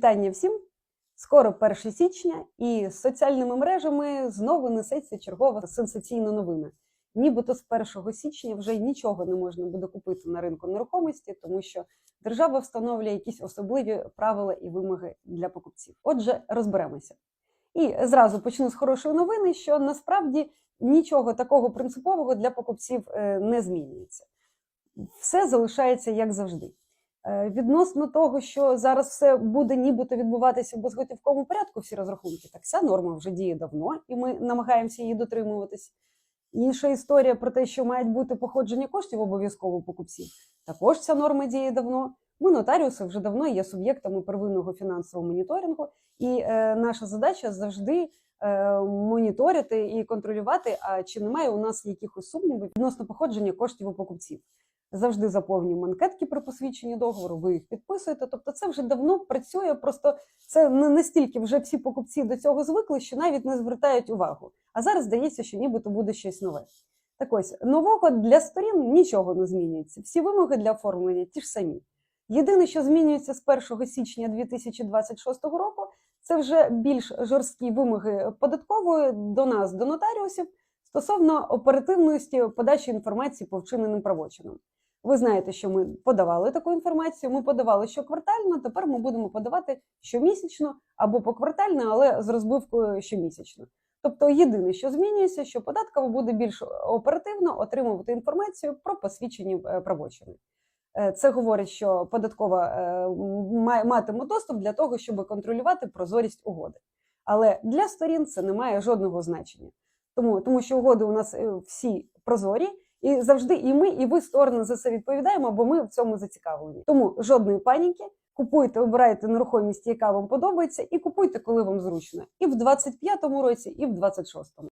Вітання всім! Скоро 1 січня, і з соціальними мережами знову несеться чергова сенсаційна новина. Нібито з 1 січня вже нічого не можна буде купити на ринку нерухомості, тому що держава встановлює якісь особливі правила і вимоги для покупців. Отже, розберемося. І зразу почну з хорошої новини, що насправді нічого такого принципового для покупців е, не змінюється. Все залишається як завжди. Е, Відносно того, що зараз все буде нібито відбуватися в безготівковому порядку, всі розрахунки, так ця норма вже діє давно, і ми намагаємося її дотримуватись. Інша історія про те, що мають бути походження коштів обов'язково покупців. Також ця норма діє давно. Ми, нотаріуси, вже давно є суб'єктами первинного фінансового моніторингу, і е, наша задача завжди е, моніторити і контролювати, а чи немає у нас якихось сумнівів відносно походження коштів у покупців завжди заповнюємо анкетки при посвідченні договору, ви їх підписуєте. Тобто це вже давно працює, просто це не настільки вже всі покупці до цього звикли, що навіть не звертають увагу. А зараз здається, що нібито буде щось нове. Так ось нового для сторін нічого не змінюється. Всі вимоги для оформлення ті ж самі. Єдине, що змінюється з 1 січня 2026 року, це вже більш жорсткі вимоги податкової до нас, до нотаріусів, стосовно оперативності подачі інформації по вчиненим правочинам. Ви знаєте, що ми подавали таку інформацію. Ми подавали щоквартально. Тепер ми будемо подавати щомісячно або поквартально, але з розбивкою щомісячно. Тобто, єдине, що змінюється, що податкова буде більш оперативно отримувати інформацію про посвідчені е, правочини. Е, Це говорить, що податкова е, матиме доступ для того, щоб контролювати прозорість угоди. Але для сторін це не має жодного значення. Тому, тому що угоди у нас всі прозорі, і завжди і ми, і ви сторони за це відповідаємо, бо ми в цьому зацікавлені. Тому жодної паніки. Купуйте, обирайте нерухомість, яка вам подобається, і купуйте, коли вам зручно, і в 25-му році, і в 26-му.